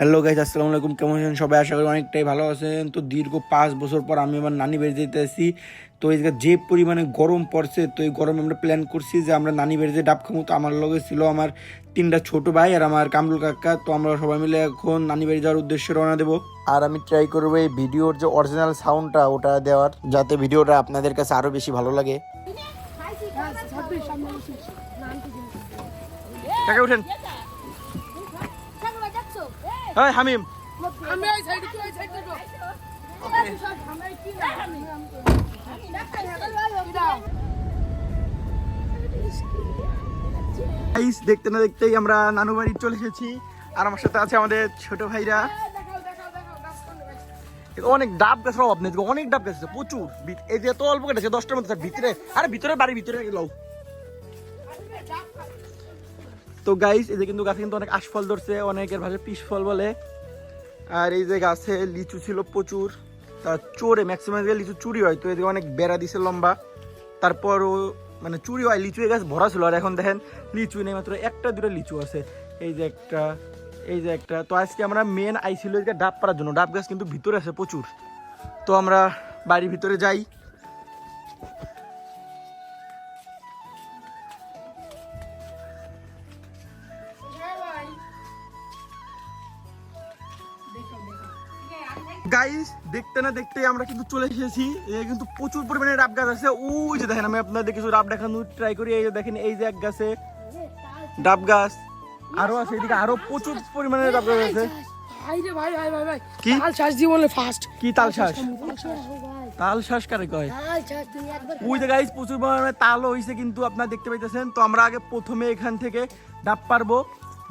Hello guys আসসালামু আলাইকুম। কেমন আছেন সবাই? আশা করি অনেকটাই ভালো আছেন। তো দীর্ঘ পাঁচ বছর পর আমি আমার নানি বাড়ি যেতে আসি তো এই জায়গায় যে পরিমাণে গরম পড়ছে তো এই গরমে আমরা প্ল্যান করছি যে আমরা নানি বাড়ি যে ডাব খাব তো আমার লগে ছিল আমার তিনটা ছোট ভাই আর আমার কামরুল কাকা। তো আমরা সবাই মিলে এখন নানি বাড়ি যাওয়ার উদ্দেশ্যে রওনা দেবো। আর আমি ট্রাই করব এই ভিডিওর যে অরিজিনাল সাউন্ডটা ওটা দেওয়ার যাতে ভিডিওটা আপনাদের কাছে আরও বেশি ভালো লাগে। উঠেন। হ্যাঁ হামিম। দেখতে না দেখতেই আমরা নানু বাড়ি চলে এসেছি। আর আমার সাথে আছে আমাদের ছোট ভাইরা। অনেক ডাব গাছের অনেক ডাব গাছ প্রচুর। এই যে এত অল্প কেটেছে, দশটার মধ্যে ভিতরে আরে ভিতরে বাড়ির ভিতরে গেল তো গাইস এই যে কিন্তু গাছে কিন্তু অনেক আশফল ধরছে, অনেকের ভাষায় পিস ফল বলে। আর এই যে গাছে লিচু ছিল প্রচুর তার চোরে ম্যাক্সিমাম লিচু চুরি হয়, তো এদিকে অনেক বেড়া দিছে লম্বা। তারপরও মানে চুরি হয়, লিচু গাছ ভরা ছিল। আর এখন দেখেন, লিচু নেই মাত্র, একটা দুটো লিচু আছে। এই যে একটা, এই যে একটা। তো আজকে আমরা মেন আইছিল ডাব পাড়ার জন্য। ডাব গাছ কিন্তু ভিতরে আছে প্রচুর। তো আমরা বাড়ির ভিতরে যাই। দেখতে না দেখতে আমরা কিন্তু চলে এসেছি। কিন্তু প্রচুর পরিমাণে রাব গাছ আছে। ওই যে দেখেন আমি আপনাদের কিছু রাব দেখানোর ট্রাই করি। এই যে দেখেন এই যে এক গাছে ডাব গাছ। আরও আছে এদিকে আরও প্রচুর পরিমাণে ডাব গাছ আছে। কি? শ্বাস জীবনে ফার্স্ট কি তাল শ্বাস? তাল শ্বাস কারে কয়? ওই প্রচুর পরিমাণে তাল হইছে কিন্তু আপনারা দেখতে পাইতেছেন। তো আমরা আগে প্রথমে এখান থেকে ডাব পারব।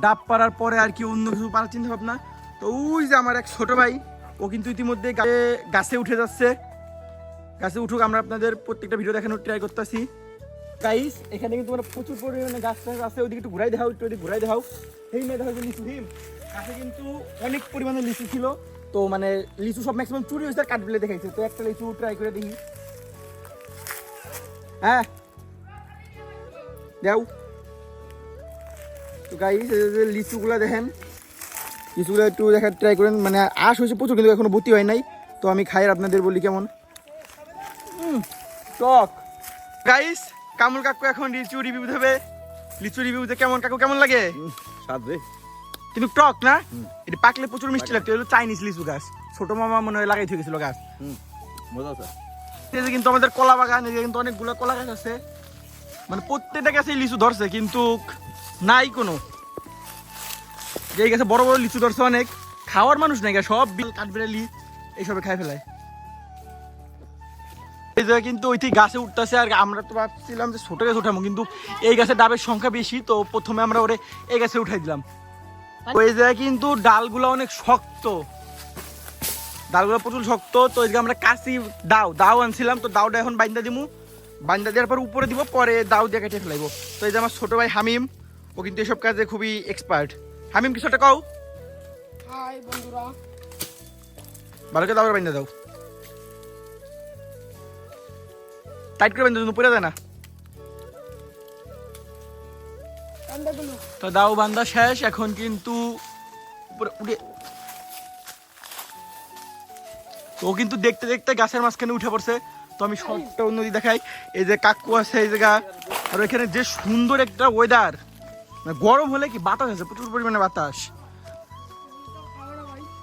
ডাব পারার পরে আর কি অন্য কিছু পারার চিন্তা ভাবনা। তো ওই যে আমার এক ছোট ভাই ও কিন্তু ইতিমধ্যে গাছে- উঠে যাচ্ছে। গাছে উঠুক আমরা আপনাদের প্রত্যেকটা ভিডিও দেখানোর ট্রাই করতেছি। গাইস এখানে কিন্তু মানে প্রচুর পরিমাণে গাছ টাছ আছে ওইদিকে একটু ঘুরাই দেখাও, একটু ঘুরাই দেখাও। এই মেয়ে দেখা লিচু, হিম। গাছে কিন্তু অনেক পরিমাণে লিচু ছিল। তো মানে লিচু সব ম্যাক্সিমাম চুরি হয়েছে আর কাঠবিলে দেখাইছে। তো একটা লিচু ট্রাই করে দেখি। হ্যাঁ। দেও তো গাইস লিচুগুলা দেখেন। লিচুগুলো একটু দেখা ট্রাই করেন মানে আশ হয়েছে প্রচুর কিন্তু এখনও ভর্তি হয় নাই। তো আমি খাই আপনাদের বলি কেমন। টক। গাইস কামুল কাকু এখন লিচু রিভিউ দেবে লিচু রিভিউ দে কেমন কাকু কেমন লাগে? স্বাদ রে। কিন্তু টক না? এটা পাকলে প্রচুর মিষ্টি লাগতো এগুলো চাইনিজ লিচু গাছ। ছোট মামা মনে হয় লাগাই গেছিল গাছ। মজা আছে। এই যে কিন্তু আমাদের কলা বাগান এই কিন্তু অনেকগুলো কলা গাছ আছে। মানে প্রত্যেকটা গাছে লিচু ধরছে কিন্তু নাই কোনো। যে এই গাছে, বড় বড় লিচু ধরছে অনেক। খাওয়ার মানুষ নাই সব বিল, কাঠবিড়ালি, এইসবে খাই ফেলায়। এই জায়গায় কিন্তু ওই গাছে উঠতেছে, আর আমরা তো ভাবছিলাম যে ছোট গাছে উঠাবো, কিন্তু এই গাছে ডাবের সংখ্যা বেশি, তো প্রথমে আমরা ওরে এই গাছে উঠাই দিলাম। ওই জায়গায় কিন্তু ডালগুলো অনেক শক্ত। ডালগুলো প্রচুর শক্ত, তো এদিকে আমরা কাশি দাও দাও আনছিলাম, তো দাওটা এখন বাইন্দা দিমু। বাইন্দা দেওয়ার পর উপরে দিব, পরে দাও দিয়ে কেটে ফেলাইবো। তো এই যে আমার ছোট ভাই হামিম, ও কিন্তু এসব কাজে খুবই এক্সপার্ট হামিম কিছু একটা কও। হাই বন্ধুরা। ভালো করে দাও বাইন্দা দাও। টাইট করে বাইন্দা পড়ে যায় না। তো দাও বান্দা শেষ এখন কিন্তু উপরে উঠে। তো ও কিন্তু দেখতে দেখতে গাছের মাঝখানে উঠে পড়ছে। তো আমি শর্টটা অন্যদিকে দেখাই। এই যে কাকু আছে এই জায়গা। আর এখানে যে সুন্দর একটা ওয়েদার গরম হলে কি বাতাস আছে প্রচুর পরিমাণে বাতাস।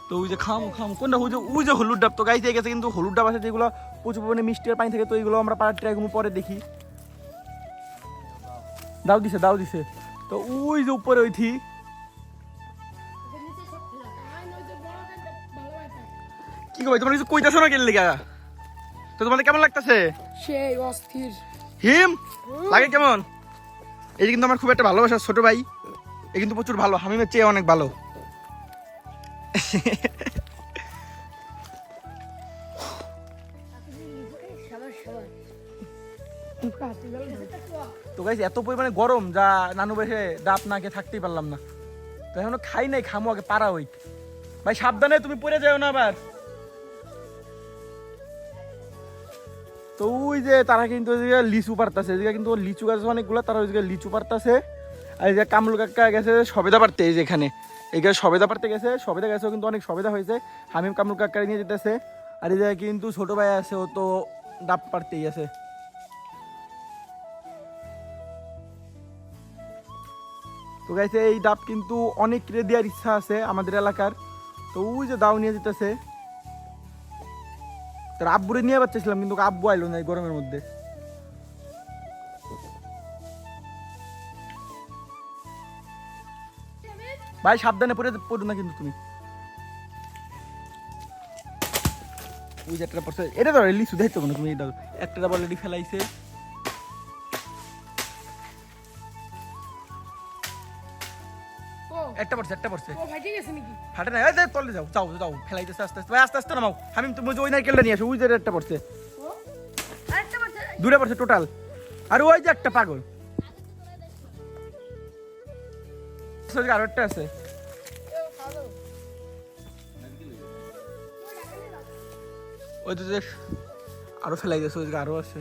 তো ওই যে খাম খাম কোনটা ওই যে ওই যে হলুদ ডাব তো দিয়ে গেছে কিন্তু হলুদ ডাব আছে যেগুলো প্রচুর পরিমাণে মিষ্টি পানি থাকে তো এইগুলো আমরা পাড়ার ট্রাই পরে দেখি। দাও দিছে দাও দিছে। তো ওই যে উপরে ওইথি কি কই তোমার কিছু কইতাছো না কেন লিগা তো তোমাদের কেমন লাগতাছে? সেই অস্থির। হিম? লাগে কেমন? এই কিন্তু আমার খুব একটা ভালোবাসা ছোট ভাই, এ কিন্তু প্রচুর ভালো, হামিমের চেয়ে অনেক ভালো। তো গাইস এত পরিমাণে গরম যা নানু বেশে ডাব না খেয়ে থাকতেই পারলাম না। তো এখনও খাই নাই, খামো আগে, পারা ওই ভাই, সাবধানে তুমি পড়ে যাও না আবার। তো ওই যে তারা কিন্তু লিচু পারতাছে এদিকে কিন্তু লিচু গাছ অনেকগুলো, তারা ওইদিকে লিচু পারতাছে আর এই যে কামরুল কাকা গেছে সবেদা পারতে এই যে এখানে। এইখানে সবেদা পারতে গেছে, সবেদা গেছে কিন্তু অনেক সবেদা হয়েছে। হামিম কামরুল কাকারি নিয়ে যেতেছে। আর এই জায়গায় কিন্তু ছোট ভাই আছে, ও তো ডাব পারতেই আছে। তো গাইছে, এই ডাব কিন্তু অনেক রে দেওয়ার ইচ্ছা আছে আমাদের এলাকার। তো ওই যে দাও নিয়ে যেতেছে। তার আব্বুরে নিয়ে পাচ্ছিলাম কিন্তু আব্বু আইলো না এই গরমের মধ্যে। ভাই, সাবধানে পড়ে পড়ো না কিন্তু তুমি। ওই যে একটা পড়ছে, এটা ধরো, লিচু, দেখতে না তুমি, এটা একটা অলরেডি ফেলাইছে একটা পড়ছে একটা পড়ছে। ও ফাইটে গেছে নাকি? ফাটে না এই তলে যাও যাও যাও ফেলাইতেছে আস্তে আস্তে ভাই আস্তে আস্তে নামাও। তুমি ওই নারকেলটা নিয়ে আসো ওই যে একটা পড়ছে। দুটা পড়ছে টোটাল আর ওই যে একটা পাগল। আরও একটা আছে। ওই তো আরও ফেলাই দিয়েছে ওই আরও আছে।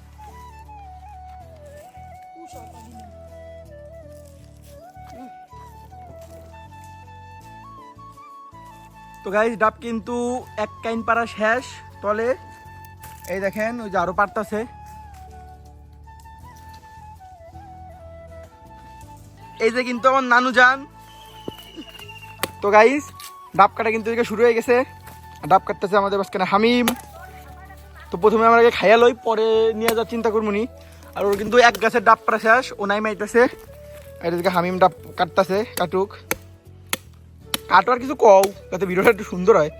তো গাইজ ডাব কিন্তু এক কাইন পাড়া শেষ তলে। এই দেখেন, ওই যে আরও পারতাছে এই যে কিন্তু আমার নানু যান তো গাইজ ডাব কাটা কিন্তু এদিকে শুরু হয়ে গেছে। ডাব কাটতেছে আমাদের মাঝখানে হামিম। তো প্রথমে আমরা আগে খাইয়া লই, পরে নিয়ে যাওয়ার চিন্তা করব নি। আর ওর কিন্তু এক গাছের ডাব পাড়া শেষ, ও নাই মাইতেছে। আর হামিম ডাব কাটতেছে, কাটুক। কাটো আর কিছু কও যাতে ভিডিওটা একটু সুন্দর হয়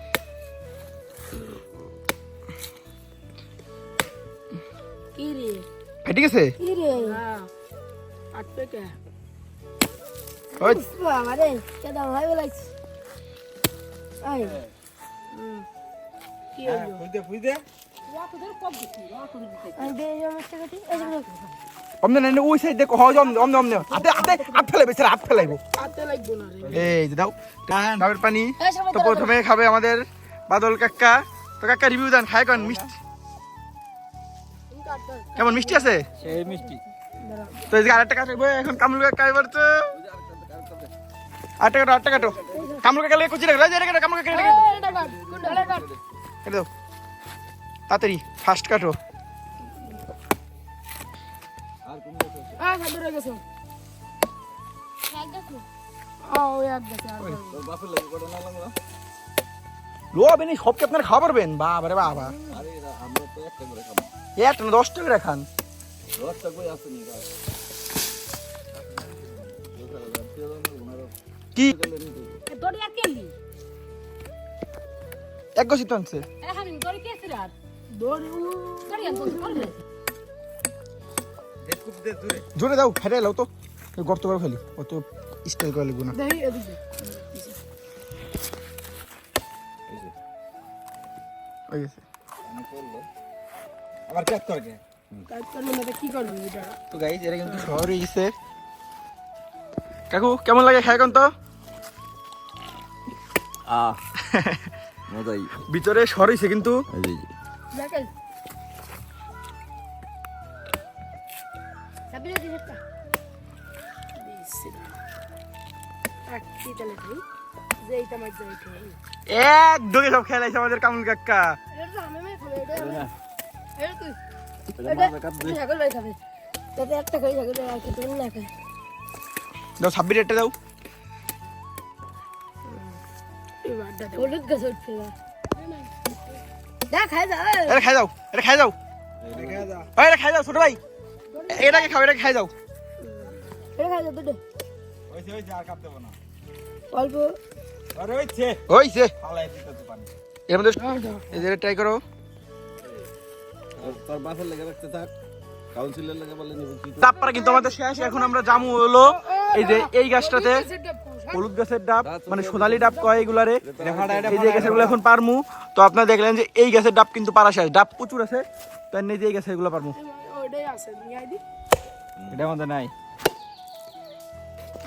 কি রে ঠিক আছে আমি অমনে নাই ওই সাইড দেখো হয় অমনে অমনে অমনে হাতে হাতে হাত ফেলাইবে স্যার ফেলাইবো এই যে দাও ডাবের পানি তো প্রথমে খাবে আমাদের বাদল কাকা তো কাকা রিভিউ দেন খায় কেন মিষ্টি কেমন মিষ্টি আছে সেই মিষ্টি তো এই যে আরেকটা কাটবে এখন কামরুল কাকা এবার তো আটটা কাটো আটটা কাটো কামরুল কাকা লেগে কুচি রাখো রাজা রেখে কামরুল কাকা রেখে এটা কাট কোনটা কাট কেটে দাও তাড়াতাড়ি ফাস্ট কাটো লাগল লো বেনি সব কি আপনার খাওয়া পারবেন বাবা রে বাবা। আরে এরা আমরা তো একটা করে না দশটা করে খান। দশটা কই আছে নি কি? এক গছি আনছে। এ কে দড়ি দড়ি জোরে দাও ফেরে লাও তো। গর্ত করে ফেলি অত স্টাইল করে লিখব না। আবার করে কাজ করলে না কি করবি এটা তো গাইজ এরা কিন্তু শহরে গেছে। কাকু কেমন লাগে খায় কোন তো? ভিতরে হয়েছে কিন্তু। একটা। খাই ছাগল আর কিছু না খায় দাও, ছাব্বিশ একটা দাদা হলুদ গাছ উঠছে খাই যা এটা খাই এটা খাই এটা খাই দাও, ছোট ভাই। এটাকে খাও এটাকে খাই দাও এটা খাই যা দুটো। ওইছে ওইছে আর কাট না। অল্প। আরে ওইছে হইছে। ফালাই দিতে তো পানি এর মধ্যে এদের ট্রাই করো। তোর বাপের লাগে রাখতে থাক। কাউন্সিলের লাগে বলে নিব কি তারপরে কিন্তু আমাদের শেষ। এখন আমরা জামু হলো এই যে এই গাছটাতে। হলুদ গাছের ডাব মানে সোনালি ডাব কয় এগুলারে। এই যে গাছেরগুলো এখন পারমু। তো আপনারা দেখলেন যে এই গাছের ডাব কিন্তু পারা শেষ। ডাব প্রচুর আছে। তো এর যে এই গাছেরগুলো পারমু। ওইটাই আছে নিয়ে আইদি এটা মধ্যে নাই।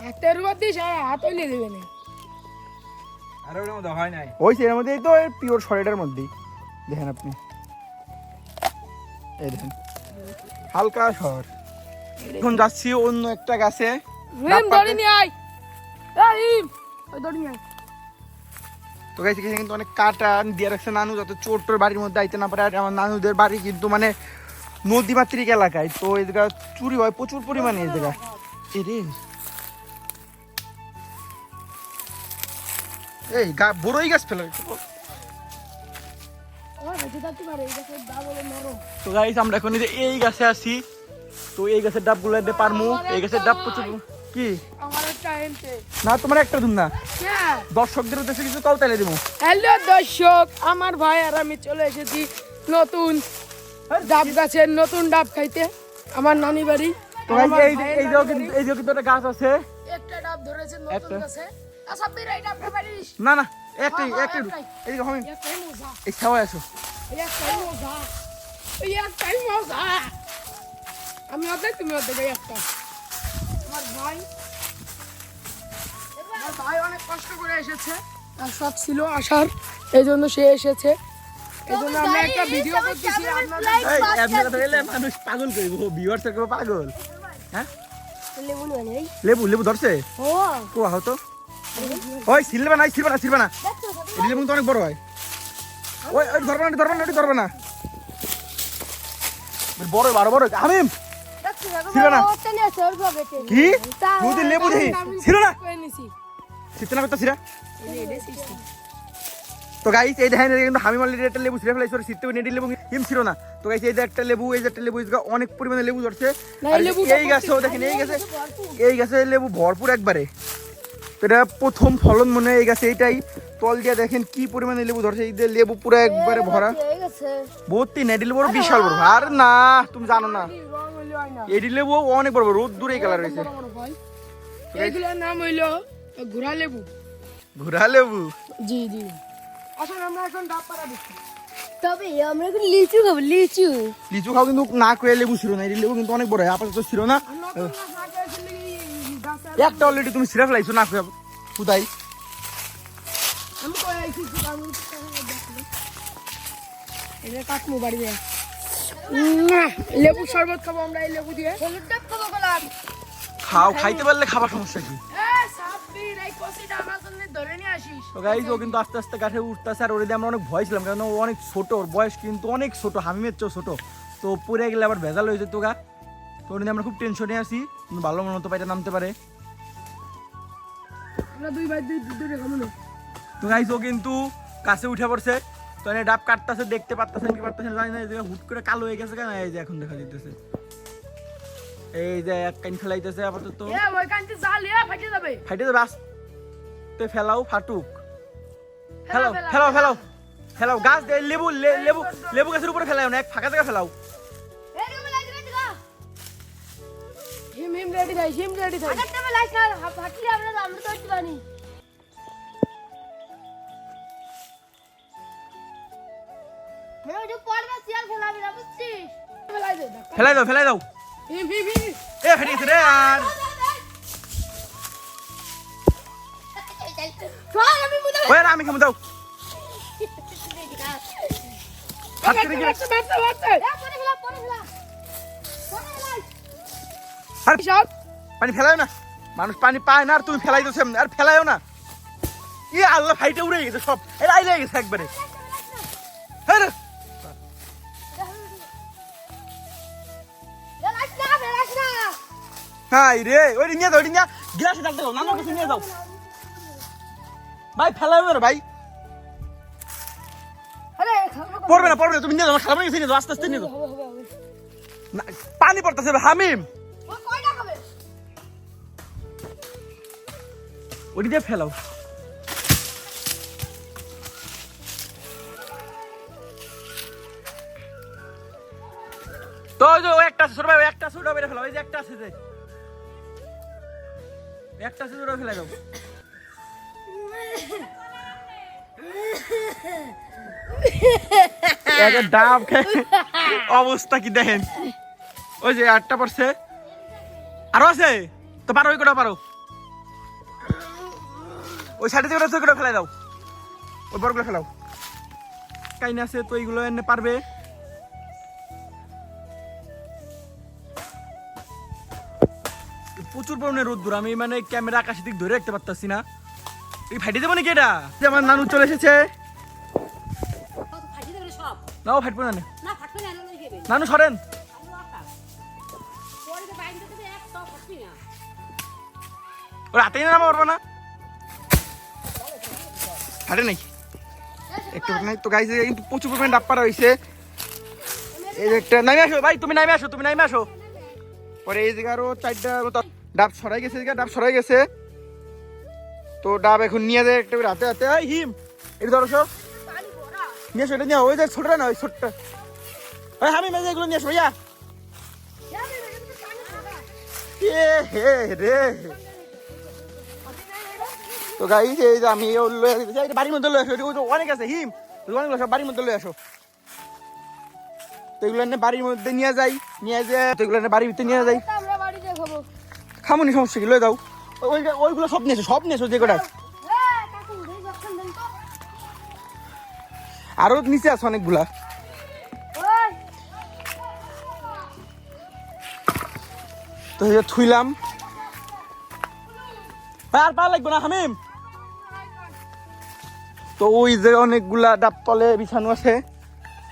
হাতের উপর দিস আর হাত হইলে দেবে না। আর ওটার মধ্যে হয় নাই। ওই এর মধ্যেই তো পিওর সরেটার মধ্যেই। দেখেন আপনি। এই দেখেন। হালকা শহর। এখন যাচ্ছি অন্য একটা গাছে। রিম ধরে নিয়ে আয়। এই ওই ধরে নিয়ে আয়। তো গাইছে কিন্তু অনেক কাটা দিয়ে রাখছে নানু যাতে চোর টোর বাড়ির মধ্যে আইতে না পারে। আর আমার নানুদের বাড়ি কিন্তু মানে নদীমাতৃক এলাকায়। তো এই জায়গা চুরি হয় প্রচুর পরিমাণে এই জায়গা এ এই গা বড়ই গাছ ফেলে তো গাইস আমরা এখন এই গাছে আছি। তো এই গাছের ডাবগুলো দিয়ে পারমু। এই গাছের ডাব প্রচুর কি? না তোমার একটা ধুম না। হ্যাঁ। দর্শকদের উদ্দেশ্যে কিছু কাউ তাইলে দিব হ্যালো দর্শক আমার ভাই আর আমি চলে এসেছি নতুন ডাব গাছের নতুন ডাব খাইতে আমার নানি বাড়ি গাছ আছে। একটা ডাব ধরেছে নতুন গাছে। আচ্ছা না না একটাই হ্যাঁ, হ্যাঁ, একটাই। এই আসো। একটাই মজা। একটাই মজা। আমি অর্ধেক তুমি অর্ধেক একটা। আমার ভাই আমার ভাই অনেক কষ্ট করে এসেছে। তার শখ ছিল আসার এই জন্য সে এসেছে। এই জন্য আমরা একটা ভিডিও করতেছি আপনাদের মানুষ পাগল করব ভিউয়ার্স করব পাগল। হ্যাঁ? লেবু লেবু লেবু ধরছে? ও। কো আহ তো ওই সিলবে না সিলবে না সিলবে না। লেবু তো অনেক বড় হয়। ওই ওই ধরবে না ধরবে না ধরবে না। বড় বড় বড়। আমিম! ছিল না। কি? তুই লেবু দেখি। ছিল না? সিতে না করতেছি রে। তো গাইস এই দেখেন কিন্তু হামি মালির একটা লেবু ছিঁড়ে ফেলাইছে সিতে নেটি লেবু হিম ছিল না। তো গাইস এই যে একটা লেবু এই যে একটা লেবু অনেক পরিমাণে লেবু ধরছে। আর এই গাছেও দেখেন এই গাছে এই গাছে লেবু ভরপুর একবারে। এটা প্রথম ফলন মনে হয় এই গাছে এইটাই। তল দিয়ে দেখেন কি পরিমাণে লেবু ধরছে এই যে লেবু পুরো একবারে ভরা। ভর্তি নেডি লেবু বিশাল বড়। আর না তুমি জানো না। এডি লেবু অনেক বড় বড় রোদ দূরে কালার ভাই। এইগুলোর নাম হইল ঘোড়া লেবু। ঘোরা লেবু? জি জি। আসলে আমরা এখন ডাব পাড়া দিচ্ছি। তবে আমরা এখন লিচু খাব লিচু। লিচু খাও কিন্তু না কয়ে লেবু ছিল না এডি লেবু কিন্তু অনেক বড় আপাতত ছিল না। এই গাছে একটা অলরেডি তুমি সিরা ফেলাইছো না কয়ে খুদাই আমি কই আইছি আমি এটা কাটমু বাড়ি দিয়ে লেবু শরবত খাব আমরা এই লেবু দিয়ে। হলুদ ডাব খাব গোলাপ খাও খাইতে পারলে খাবার সমস্যা কি? তো গাইজ ও কিন্তু আস্তে আস্তে গাছে উঠতেছে আর ওরে আমরা অনেক ভয় ছিলাম কারণ ও অনেক ছোট ওর বয়স কিন্তু অনেক ছোট হামিমের চেয়েও ছোট। তো পড়ে গেলে আবার ভেজাল হয়ে যেত গা। তো ওর আমরা খুব টেনশনে আছি ভালো মতো পাইটা নামতে পারে। তো গাইজ ও কিন্তু কাছে উঠে পড়ছে। তো এনে ডাব কাটতেছে দেখতে পারতেছেন কি পারতেছেন জানি না এই যে হুট করে কালো হয়ে গেছে কেন এই যে এখন দেখা দিতেছে এই যে এক কাইন ফেলাইতেছে আপাতত। এ ওই কান্তি জাল ফাটে যাবে। ফাইটে যাবে আস্তে ফেলাও ফাটুক। ফেলাও, ফেলাও ফেলাও, ফেলাও ফেলাও। ফেলাও গাছ দে লেবু লে- লেবু লেবু গাছের উপরে ফেলাও না এক ফাঁকা জায়গা ফেলাও। এই রুমে লাইট রেডি গো হিম হিম রেডি থাই হিম রেডি থাই আগের টাইমে লাইট না ফাটলি আমরা আমরা তো একটু জানি মানে ওই যে পড়বে চেয়ার ফেলাবি না বুঝছিস? ফেলাই দে ফেলাই দাও ফেলাই দাও। হিম হিম হিম। এ ফেটে গেছে রে আর। ওই আমি কেমন দাও পানি ফেলাও না। মানুষ পানি পায় না আর তুমি ফেলাই দিচ্ছ আর ফেলাইও না। ই আল্লাহ ফাইটে উড়ে গেছে সব। এর আইলে গেছে একবারে। হ্যাঁ হাই রে ওই নিয়ে যাও ওই নিয়ে গ্লাসে ডাক দাও নানার কাছে নিয়ে যাও। ভাই ফেলাও না ভাই। পড়বে না পড়বে না তুমি নিয়ে যাও নিয়ে যাও আস্তে আস্তে নিয়ে যাও। পানি পড়তেছে হামিম। ওটি দিয়ে ফেলাও। তো ওই যে ও একটা ছোট ভাই ওই একটা ছোট বেড়ে ফেলাও ওই যে একটা আছে যে। একটা ছোট ফেলে দাও। ডাব অবস্থা কি দেখেন? ওই যে আটটা পড়ছে। আরও আছে? তো পারো, ওই কটা পারো। ওই সাইডে আছে ফেলাই দাও। ওই বড়গুলো ফেলাও। আছে, তো এইগুলো এনে পারবে। প্রচুর পরিমাণে রোদ্দুর। আমি মানে ক্যামেরা আকাশের দিক ধরে রাখতে পারতাছি না। এই ফাইটে দেবো নাকি এটা? যে আমার নানু চলে এসেছে। না না ফাটবে না নানু সরেন। ফাটবি না। ও পারব না? নাই একটু নাই তো গাইছে কিন্তু প্রচুর পরিমাণে ডাব পাড়া হয়েছে। এই যে একটা নামে আসো ভাই তুমি নামে আসো তুমি নামে আসো। পরে এই জায়গা আরও চারটা মতো ডাব সরাই গেছে ডাব সরাই গেছে। তো ডাব এখন নিয়ে যায় একটা হাতে হাতে। এই হিম এটা ধরো সব নিয়ে আসো এটা নিয়ে ওই যে ছোটটা না ওই ছোটটা। ওই আমি মেজে এগুলো নিয়ে আসো ভাইয়া এ হে রে। তো গাইস এই যে আমি লয়ে আসি এই বাড়ির মধ্যে লয়ে আসো ওই অনেক আছে হিম। ওই অনেক সব বাড়ির মধ্যে লয়ে আসো। তো এগুলো এনে বাড়ির মধ্যে নিয়ে যাই নিয়ে যায় তো এগুলো এনে বাড়ির ভিতরে নিয়ে যাই। খামুনি সমস্যা কি? লয়ে দাও ওই ওইগুলো সব নিয়েছো সব নিয়েছো যে কটা। আরও নিচে আছে অনেকগুলা। তো থুইলাম। আর পা লাগবে না, হামিম? তো ওই যে অনেকগুলা ডাব তলে বিছানো আছে।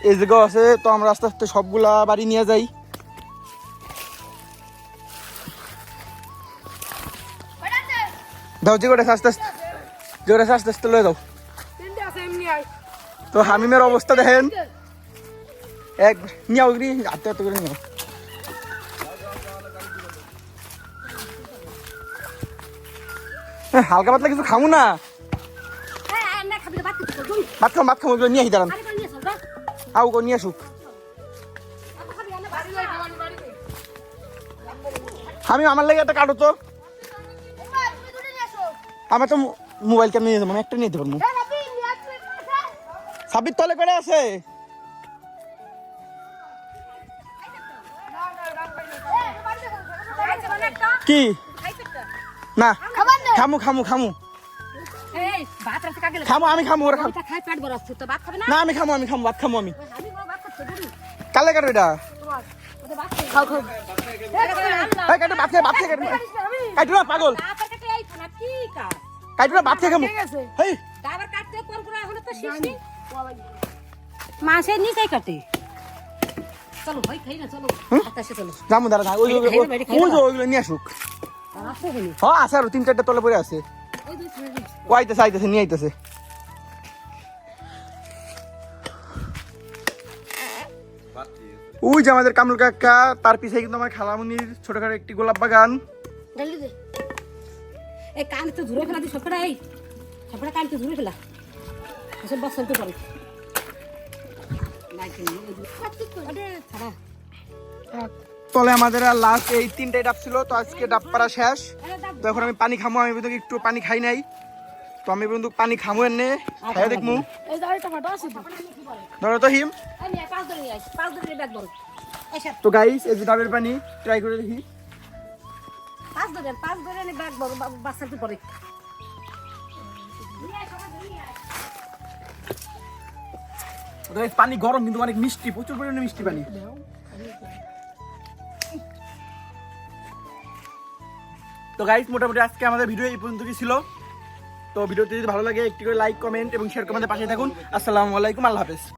এই জায়গাও আছে, তো আমরা আস্তে আস্তে সবগুলা বাড়ি নিয়ে যাই। দাও কটা আস্তে আস্তে কটা আস্তে আস্তে লয়ে দাও। তো হামিমের অবস্থা দেখেন। এক নিয়ে ওগরি হাতে হাতে করে নিও হালকা পাতলা কিছু খামু না? ভাত খাম ভাত খাম নিয়ে আহি দাঁড়ান। আউ গো নিয়ে আসুক। আমি আমার লাগে একটা কাটো তো। আমার তো মোবাইল কেমন নিয়ে যাব আমি একটা নিয়ে যেতে পারব। তলে করে আছে। কি? না। খামু খামু খামু। খামু, আমি খামু, ওরা খামু। না, আমি খামু আমি খামু, ভাত খামু আমি। আমি কালে কাটো এটা? ভাত খেয়ে ভাত খেয়ে কাটো না, পাগল। না হেই। কাটতে কোন কোন এখন তো শেষ নেই। মাছের নিচেই কাটে। চলো ভাই খাই না চলো। আকাশে চলো। যামু দাঁড়া ওই ওই-। ওইগুলো নিয়ে আসুক। হ্যাঁ আছে আর তিন চারটা তলে পড়ে আছে। ও আইতেছে আইতেছে নিয়ে আইতেছে। ওই যে আমাদের কামরুল কাকা তার পিছে কিন্তু আমার খালামুনির ছোটখাটো একটি গোলাপ বাগান। এই কান তো ধরে ফেলা দি সবটা এই সবটা কান তো ধরে ফেলা এসব বস চলতে পারে তলে আমাদের আর লাস্ট এই তিনটাই ডাব ছিল তো আজকে ডাব পাড়া শেষ। তো এখন আমি পানি খামো আমি কিন্তু একটু পানি খাই নাই। তো আমি কিন্তু পানি খামো এনে খাই দেখমু। এই যে আরেকটা ফাটা আছে তো। ধরো তো হিম। তো গাইস এই যে ডাবের পানি ট্রাই করে দেখি। পাঁচ ধরে পাঁচ ধরে এনে ব্যাগ বড় বাচ্চাতে পরে। পানি গরম, কিন্তু অনেক মিষ্টি, প্রচুর পরিমাণে মিষ্টি পানি। তো গাইস মোটামুটি আজকে আমাদের ভিডিও এই পর্যন্ত কি ছিল। তো ভিডিওটি যদি ভালো লাগে, একটি করে লাইক কমেন্ট এবং শেয়ার আমাদের পাশে থাকুন। আসসালামু আলাইকুম, আল্লাহ হাফেজ।